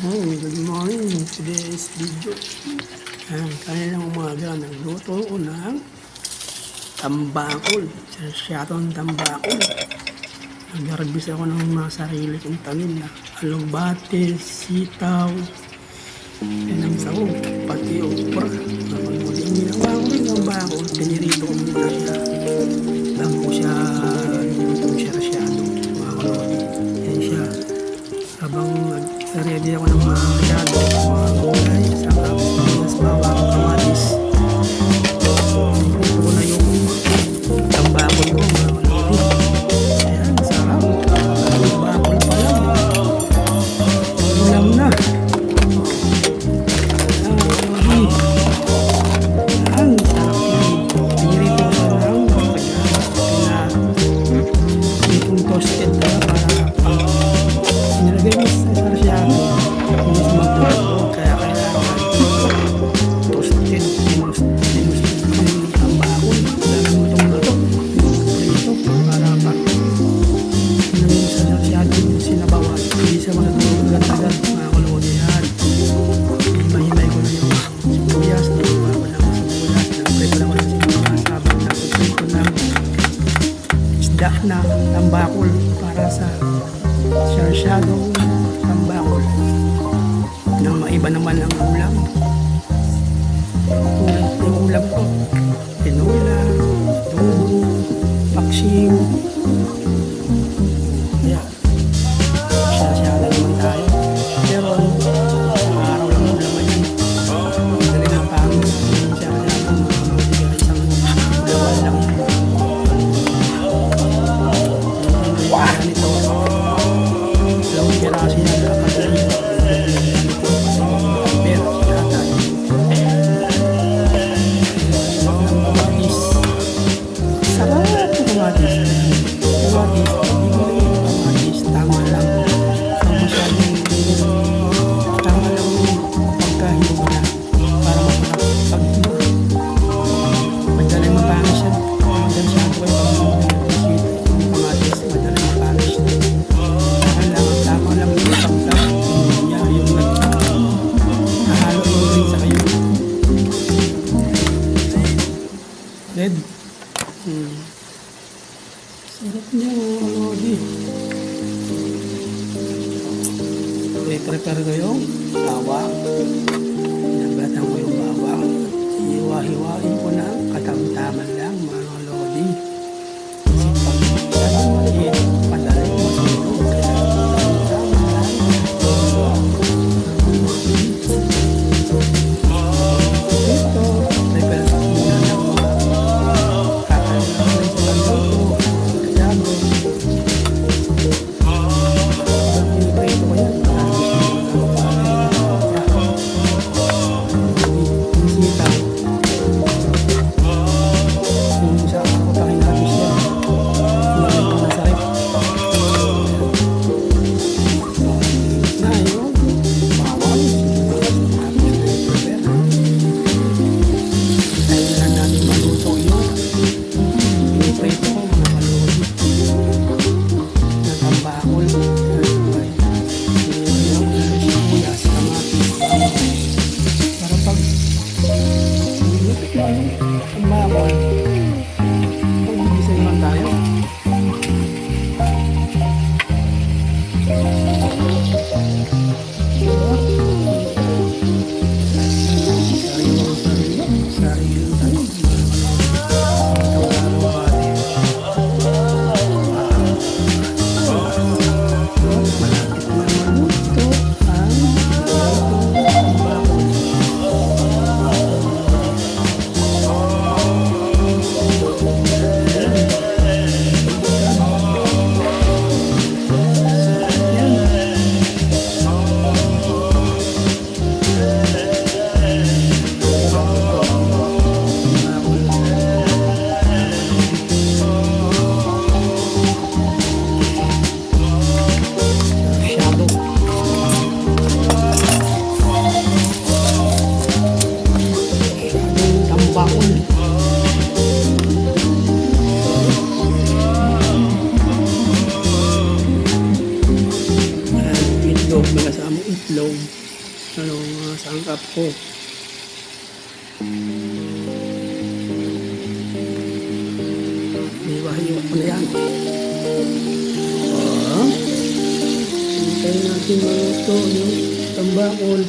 Hello, good morning. Today's video. Ang kanilang umaga nagluto ko ng tambakol. Siyatong tambakol. Nag-harvest ako ng mga sarili kong tanim na alugbate, sitaw, pinang sahog, pati opra. Ang mga ginawa ko rin ng bakol, pinirito ko muna siya. Nag-ready ako ng mga regalo. i-prepare ko yung bawang. Nabatan ko yung bawang. Iiwa-hiwain ko ng katamtaman lang. Bye. Bye. angkat ko. Iwahiyo ko na yan. Ah, hintayin natin maluto yung tambakol.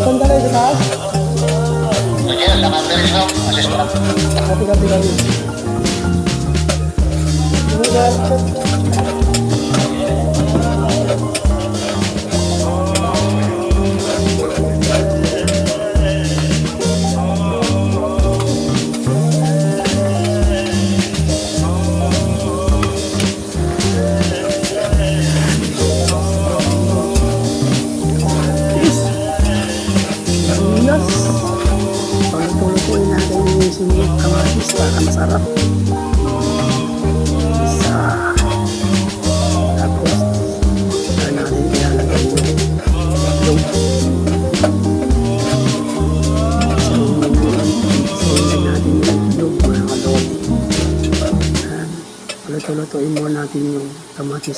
Sandali, di ba? Sige, lakad na rin ako. Alis mo na. Kapit, kapit,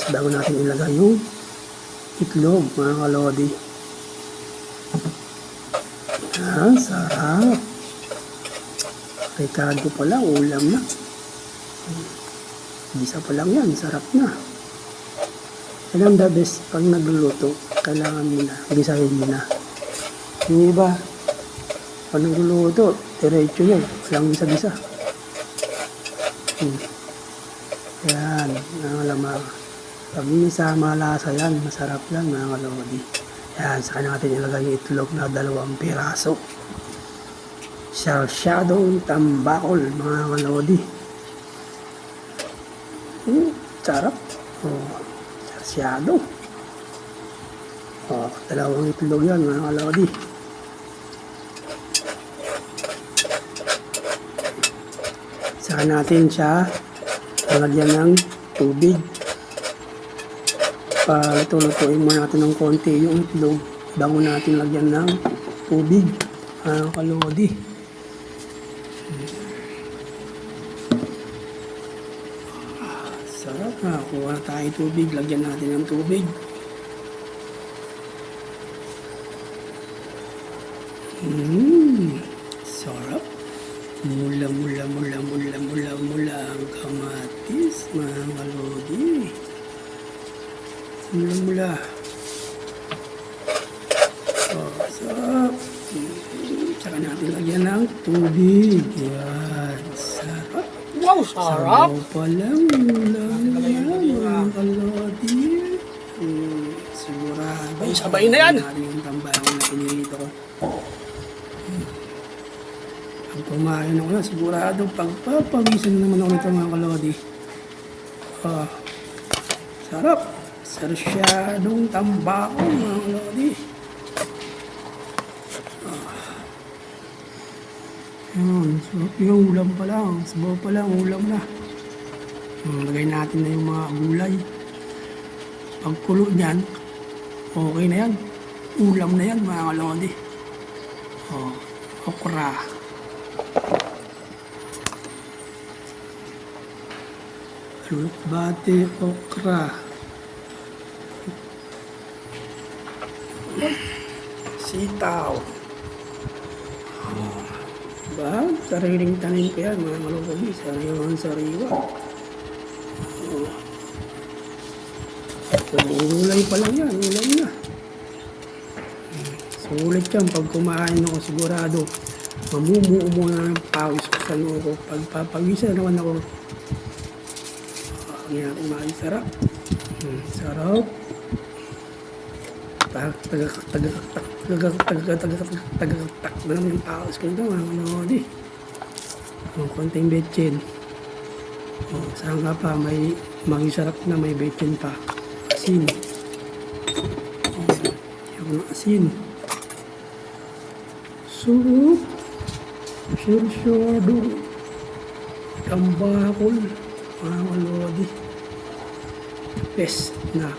minutes bago natin ilagay yung itlog mga kalodi. Ah, sarap. Rekado pala ulam na. Isa pa lang yan sarap na. Alam the best pag nagluluto kailangan mo na gisahin mo na. Yung iba pag nagluluto diretso na eh, walang gisa gisa hmm. yan ang alamang pag isa malasa yan, masarap yan mga kalodi. Yan, saka natin ilagay yung itlog na dalawang piraso. Sarsyadong tambakol mga kalodi. Hmm, sarap. Oh, sarsyado. Oh, dalawang itlog yan mga kalodi. Saka natin siya lalagyan ng tubig. Paluto-lutuin mo natin ng konti yung itlog bago natin lagyan ng tubig. Mga kalodi. Sarap na. Kuha tayo tubig. Lagyan natin ng tubig. Mmm. Sarap. Mula, mula, mula, mula, mula, mula ang kamatis, mga kalodi. Mula. Oh, sarap. Tsaka natin lagyan ng tubig. Yan. Sarap. Wow, sarap! Sabaw pa lang. Ulam yan, mga kalodi. Hmm, sigurado. Ay, sabay na yan. Natin yung tambahan na pinilito ko. Hmm. Pag kumain ako na, sigurado pagpapagisan naman ako nito mga kalodi. Ah, sarap. Sarsyadong tambako mga kalodi. Yun, so yung ulam pa lang, sabaw pa lang, ulam na. Hmm, lagay natin na yung mga gulay. Pag kulo niyan, okay na yan. Ulam na yan, mga kalodi. Oh, okra. Lutbate, okra. Sitaw. Ba? Sariling tanim ko yan, mga kalodi. Sariwang sariwa. Oh. So, ulay pa lang yan, ulam na. Sulit yan, pag kumain ako sigurado, mamumuo muna ng pawis ko sa noo ko. Pag papagisa naman ako, yan ako sarap. Hmm, sarap. Tag, tagak, tagagtak na naman yung taos ko ito mga lodi o konting betchen o saan ka pa may magisarap na may betchen pa asin o yung ng asin soup sirsyado kambakol mga lodi best na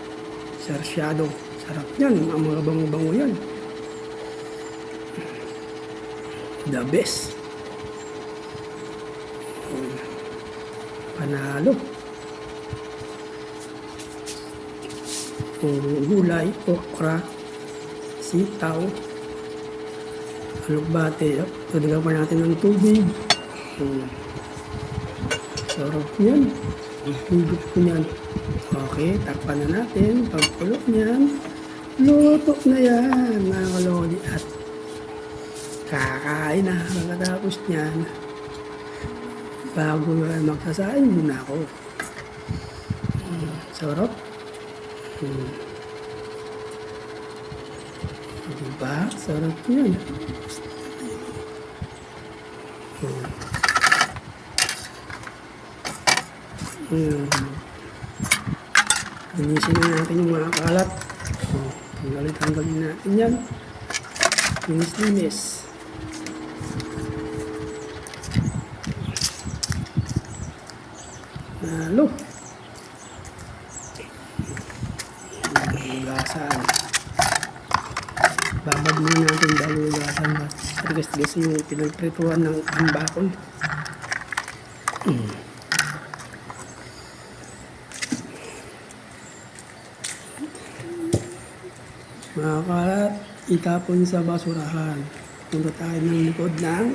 sarsyado sarap yan ang mga bango-bango yan The best. Panalo. Kung gulay, okra, sitaw, alugbate. Tuligan pa natin ng tubig. Hmm. Sarap yan. Higop ko yan. Okay, takpan na natin. Pagkulo niyan, luto na yan, mga kalodi. At kakain na pagkatapos niyan. Bago yan magsasain muna ako. Hmm, sarap. Hmm. Diba? Sarap yan. Hmm. Hmm. Linisin na natin yung mga kalat. Hmm. Tanggalin, tanggalin natin yan. Linis-linis. Nalo. Hugasan. Babad muna natin bago hugasan. Tigas-tigas yung pinagprituhan ng ambakol. Mm. Mga kalat, itapon sa basurahan. Punta tayo ng likod ng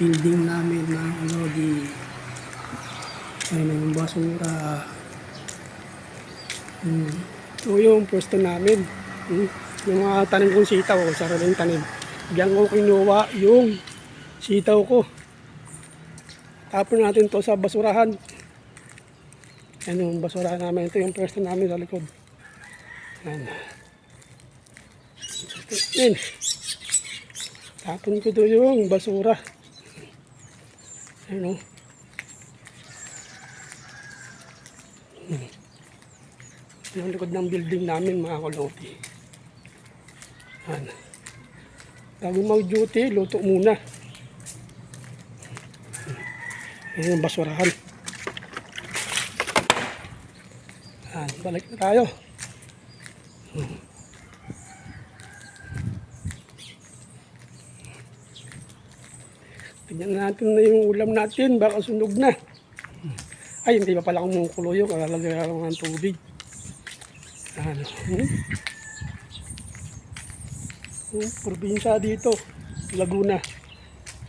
building namin mga kalodi. Ayun na yung basura. Hmm. Ito yung pwesto namin. Hmm. Yung mga tanim kong sitaw, sariling tanim. Diyan ko kinuha yung sitaw ko. Tapon natin to sa basurahan. Yan yung basurahan namin. Ito yung pwesto namin sa likod. Yan. Yan. Tapon ko doon yung basura. Ano? Hmm. Yung likod ng building namin mga kaloti. Yan. Bago mag-duty, luto muna. Yan yung basurahan. Yan, balik na tayo. Tignan natin na yung ulam natin, baka sunog na. Ay, hindi pa pala kumukulo yung kalalagay ako ng tubig. Ano? Hmm? Hmm, probinsya dito, Laguna.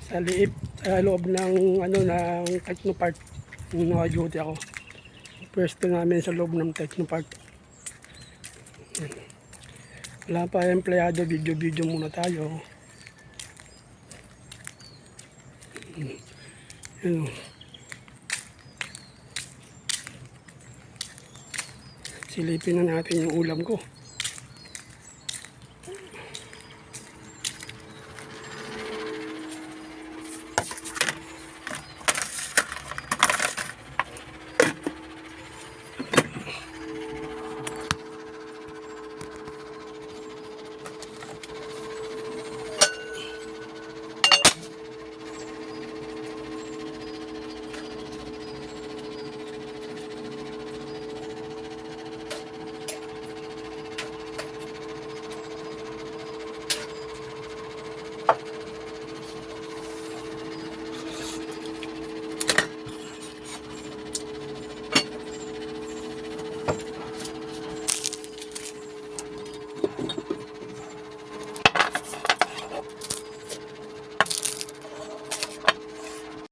Sa liip, sa loob ng, ano, ng Technopark. Yung naka-duty ako. Pwesto namin sa loob ng Technopark. Hmm. Wala pa empleyado, video-video muna tayo. Yun. Silipin na natin yung ulam ko.